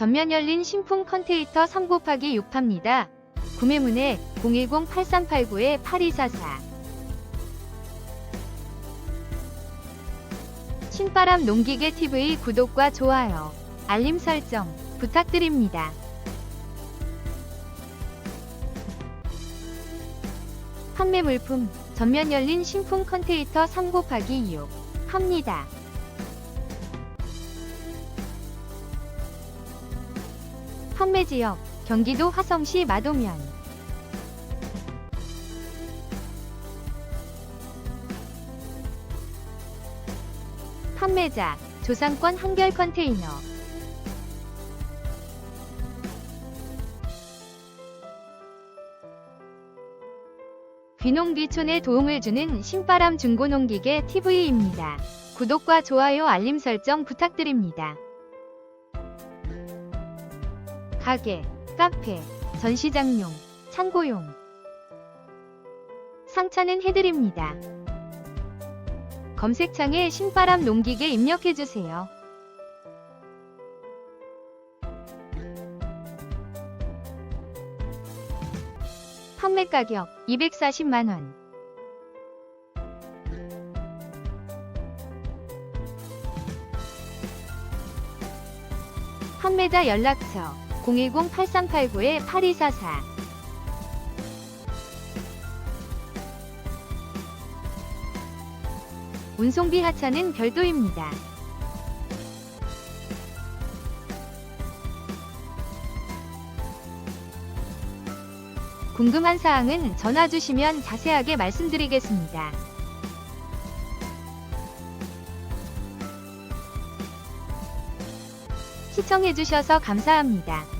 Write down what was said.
전면 열린 신품 컨테이터 3 곱하기 6 팝니다. 구매문의 010-8389-8244 신바람 농기계 TV 구독과 좋아요, 알림 설정 부탁드립니다. 판매 물품 전면 열린 신품 컨테이터 3 곱하기 6 합니다. 판매 지역 경기도 화성시 마도면 판매자 조상권 한결 컨테이너 귀농귀촌에 도움을 주는 신바람 중고농기계 TV입니다. 구독과 좋아요 알림 설정 부탁드립니다. 가게, 카페, 전시장용, 창고용 상차는 해드립니다. 검색창에 신바람 농기계 입력해주세요. 판매 가격 240만원 판매자 연락처 010-8389-8244 운송비 하차는 별도입니다. 궁금한 사항은 전화 주시면 자세하게 말씀드리겠습니다. 시청해주셔서 감사합니다.